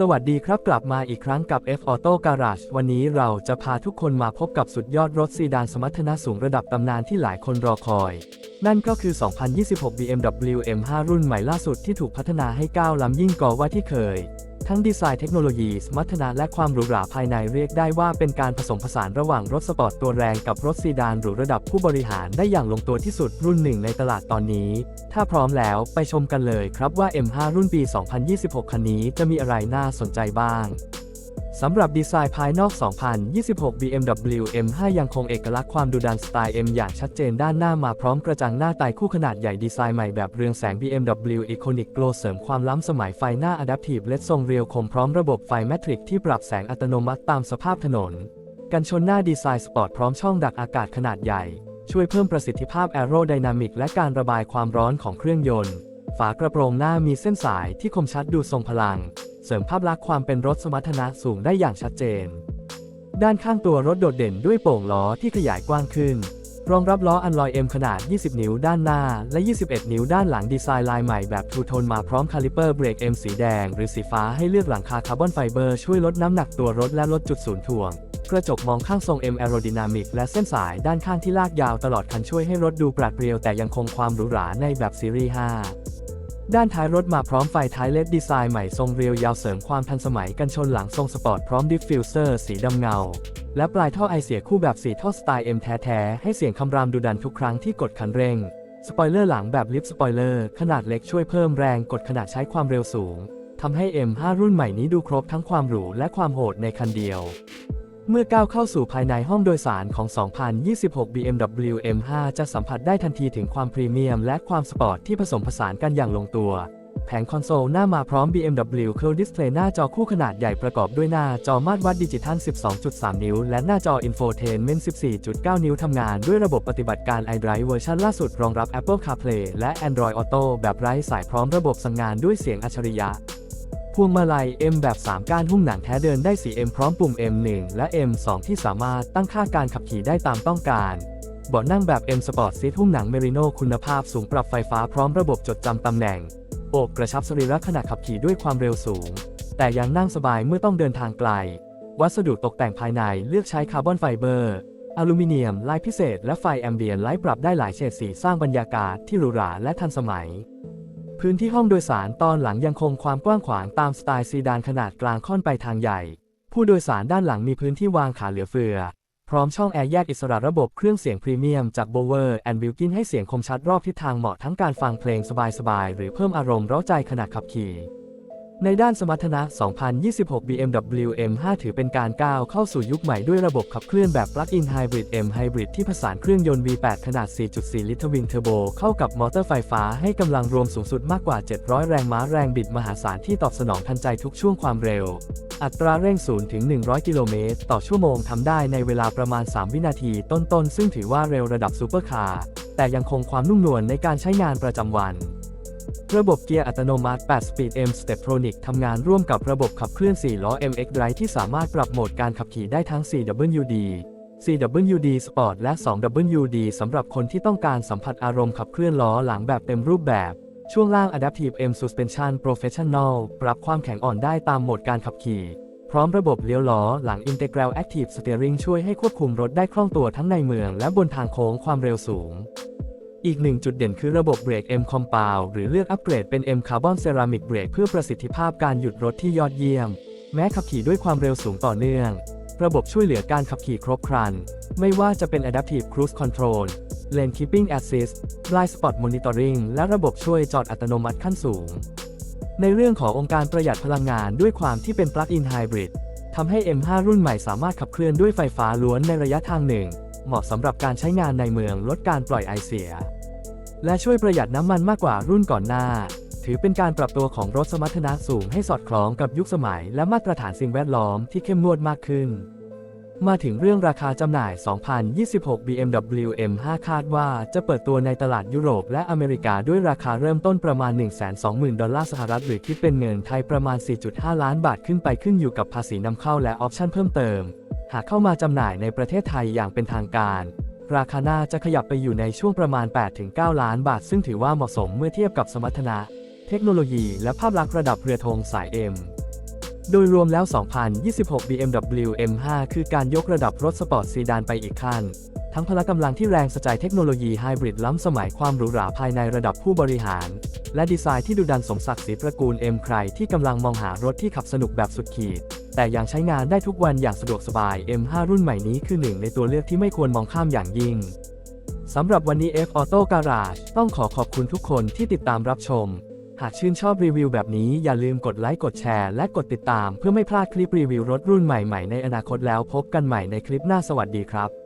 สวัสดีครับกลับมาอีกครั้งกับ F Auto Garage วันนี้เราจะพาทุกคนมาพบกับสุดยอดรถซีดานสมรรถนะสูงระดับตำนานที่หลายคนรอคอย นั่นก็คือ 2026 BMW M5 รุ่นใหม่ล่าสุดที่ถูกพัฒนาให้ก้าวล้ำยิ่งกว่าที่เคย ทั้งดีไซน์เทคโนโลยีสมรรถนะและความหรูหราภายในเรียกได้ว่าเป็นการผสมผสานระหว่างรถสปอร์ตตัวแรงกับรถซีดานหรูระดับผู้บริหารได้อย่างลงตัวที่สุดรุ่นหนึ่งในตลาดตอนนี้ ถ้าพร้อมแล้วไปชมกันเลยครับว่า M5 รุ่นปี 2026 คันนี้จะมีอะไรน่าสนใจบ้าง สำหรับดีไซน์ภายนอก 2026 BMW M5 ยังคงเอกลักษณ์ความดุดันสไตล์ M อย่างชัดเจนด้านหน้ามาพร้อมกระจังหน้าไตคู่ขนาดใหญ่ดีไซน์ใหม่แบบเรืองแสง BMW Iconic Glow เสริมความล้ำสมัยไฟหน้า Adaptive LED ทรงเรียวคมพร้อมระบบไฟแมทริกที่ปรับแสงอัตโนมัติตามสภาพถนน กันชนหน้าดีไซน์สปอร์ตพร้อมช่องดักอากาศขนาดใหญ่ ช่วยเพิ่มประสิทธิภาพแอโรไดนามิกและการระบายความร้อนของเครื่องยนต์ ฝากระโปรงหน้ามีเส้นสายที่คมชัดดูทรงพลัง เสริมภาพลักษณ์ความเป็นรถสมรรถนะสูงได้อย่างชัดเจน ด้านข้างตัวรถโดดเด่นด้วยโป่งล้อที่ขยายกว้างขึ้น รองรับล้ออันลอยเอ็มขนาด 20 นิ้วด้านหน้า และ 21 นิ้วด้านหลังดีไซน์ลายใหม่แบบทูโทนมาพร้อมคาลิเปอร์เบรกเอ็มสีแดง หรือสีฟ้าให้เลือกหลังคาคาร์บอนไฟเบอร์ช่วยลดน้ำหนักตัวรถและลดจุดศูนย์ถ่วงกระจกมองข้างทรง M Aerodynamic และเส้นสายด้านข้างที่ลากยาวตลอดคันช่วยให้รถดูปราดเปรียวแต่ยังคงความหรูหราในแบบซีรีส์ 5 ด้านท้ายรถมาพร้อมไฟท้ายเลดดีไซน์ใหม่ทรงเรียวยาวเสริมความทันสมัยกันชนหลังทรงสปอร์ตพร้อมดิฟฟิวเซอร์สีดำเงา และปลายท่อไอเสียคู่แบบสีท่อสไตล์ M แท้ๆ ให้เสียงคำรามดุดันทุกครั้งที่กดคันเร่ง สปอยเลอร์หลังแบบลิฟต์สปอยเลอร์ขนาดเล็กช่วยเพิ่มแรงกดขณะใช้ความเร็วสูงทำให้ M5 รุ่นใหม่นี้ดูครบทั้งความหรูและความโหดในคันเดียว เมื่อก้าวเข้าสู่ภายในห้องโดยสารของ 2026 BMW M5 จะสัมผัสได้ทันทีถึงความพรีเมียมและความสปอร์ตที่ผสมผสานกันอย่างลงตัว แผงคอนโซลหน้ามาพร้อม BMW Curve Display หน้าจอคู่ขนาดใหญ่ประกอบด้วยหน้าจอมาตรวัดดิจิทัล 12.3 นิ้ว และหน้าจอ Infotainment 14.9 นิ้วทำงานด้วยระบบปฏิบัติการ iDrive เวอร์ชันล่าสุดรองรับ Apple CarPlay และ Android Auto แบบไร้สายพร้อมระบบสั่งงานด้วยเสียงอัจฉริยะ พวงมาลัย M แบบ 3 ก้านหุ้มหนังแท้เดินได้สี M พร้อมปุ่ม M1 และ M2 ที่สามารถตั้งค่าการขับขี่ได้ตามต้องการเบาะนั่งแบบ M Sport Seat หุ้มหนังเมริโนคุณภาพสูงปรับไฟฟ้าพร้อมระบบจดจำตำแหน่ง โอบกระชับสรีระขณะขับขี่ด้วยความเร็วสูง แต่ยังนั่งสบายเมื่อต้องเดินทางไกล วัสดุตกแต่งภายในเลือกใช้คาร์บอนไฟเบอร์ อลูมิเนียม ลายพิเศษ และไฟแอมเบียนไลท์ปรับได้หลายเฉดสีสร้างบรรยากาศที่หรูหราและทันสมัย พื้นที่ห้องโดยสารตอนหลังยังคงความกว้างขวางตามสไตล์ซีดานขนาดกลางค่อนไปทางใหญ่ ผู้โดยสารด้านหลังมีพื้นที่วางขาเหลือเฟือ พร้อมช่องแอร์แยกอิสระระบบเครื่องเสียงพรีเมียมจาก Bowers and Wilkins ให้เสียงคมชัดรอบทิศทางเหมาะทั้งการฟังเพลงสบายๆหรือเพิ่มอารมณ์เร้าใจขณะขับขี่ ในด้านสมรรถนะ 2026 BMW M5 ถือเป็นการก้าวเข้าสู่ยุคใหม่ด้วยระบบขับเคลื่อนแบบ Plug-in Hybrid M Hybrid ที่ผสานเครื่องยนต์ V8 ขนาด 4.4 ลิตรวิงเทอร์โบ เข้ากับมอเตอร์ไฟฟ้าให้กำลังรวมสูงสุดมากกว่า 700 แรงม้าแรงบิดมหาศาลที่ตอบสนองทันใจทุกช่วงความเร็ว อัตราเร่ง0ถึง 100 กิโลเมตรต่อชั่วโมงทำได้ในเวลาประมาณ 3 วินาทีต้นๆ ซึ่งถือว่าเร็วระดับซูเปอร์คาร์แต่ยังคงความนุ่มนวลในการใช้งานประจำวัน ระบบเกียร์อัตโนมัติ 8 Speed M Steptronic ทำงานร่วมกับระบบขับเคลื่อน 4 ล้อ MX Drive ที่สามารถปรับโหมดการขับขี่ได้ทั้ง 4WD 4WD Sport และ 2WD สำหรับคนที่ต้องการสัมผัสอารมณ์ขับเคลื่อนล้อหลังแบบเต็มรูปแบบ ช่วงล่าง Adaptive M Suspension Professional ปรับความแข็งอ่อนได้ตามโหมดการขับขี่ พร้อมระบบเลี้ยวล้อหลัง Integral Active Steering ช่วยให้ควบคุมรถได้คล่องตัวทั้งในเมืองและบนทางโค้งความเร็วสูง อีกหนึ่งจุดเด่นคือระบบเบรก M Compound หรือเลือกอัปเกรดเป็น M Carbon Ceramic Brake เพื่อประสิทธิภาพการหยุดรถที่ยอดเยี่ยม แม้ขับขี่ด้วยความเร็วสูงต่อเนื่อง ระบบช่วยเหลือการขับขี่ครบครัน ไม่ว่าจะเป็น Adaptive Cruise Control Lane Keeping Assist Blind Spot Monitoring และระบบช่วยจอดอัตโนมัติขั้นสูง ในเรื่องขององค์การประหยัดพลังงานด้วยความที่เป็น Plug-in Hybrid ทำให้ M5 รุ่นใหม่สามารถขับเคลื่อนด้วยไฟฟ้าล้วนในระยะทางหนึ่ง เหมาะสำหรับการใช้งานในเมืองลดการปล่อยไอเสีย และช่วยประหยัดน้ำมันมากกว่ารุ่นก่อนหน้า ถือเป็นการปรับตัวของรถสมรรถนะสูงให้สอดคล้องกับยุคสมัย และมาตรฐานสิ่งแวดล้อมที่เข้มงวดมากขึ้น มาถึงเรื่องราคาจำหน่าย 2026 BMW M5 คาดว่าจะเปิดตัวในตลาดยุโรปและอเมริกาด้วยราคาเริ่มต้นประมาณ 120,000 ดอลลาร์สหรัฐหรือคิดเป็นเงินไทยประมาณ 4.5 ล้านบาทขึ้นไปขึ้นอยู่กับภาษีนำเข้าและออปชั่นเพิ่มเติม หากเข้ามาจำหน่ายในประเทศไทยอย่างเป็นทางการ ราคาน่าจะขยับไปอยู่ในช่วงประมาณ 8-9 ล้านบาท ซึ่งถือว่าเหมาะสมเมื่อเทียบกับสมรรถนะ เทคโนโลยี และภาพลักษณ์ระดับเรือธงสาย M โดยรวมแล้ว 2026 BMW M5 คือการยกระดับรถสปอร์ตซีดานไปอีกขั้น ทั้งพละกำลังที่แรงสะใจเทคโนโลยีไฮบริดล้ำสมัยความหรูหราภายในระดับผู้บริหาร และดีไซน์ที่ดุดันสมศักดิ์ศรีตระกูล M ใครที่กำลังมองหารถที่ขับสนุกแบบสุดขีด แต่ยังใช้งานได้ทุกวันอย่างสะดวกสบาย M5 รุ่นใหม่นี้คือหนึ่งในตัวเลือกที่ไม่ควรมองข้ามอย่างยิ่งสำหรับวันนี้ F Auto Garage ต้องขอขอบคุณทุกคนที่ติดตามรับชม หากชื่นชอบรีวิวแบบนี้อย่าลืมกดไลค์กดแชร์และกดติดตามเพื่อไม่พลาดคลิปรีวิวรถรุ่นใหม่ๆในอนาคตแล้วพบกันใหม่ในคลิปหน้าสวัสดีครับ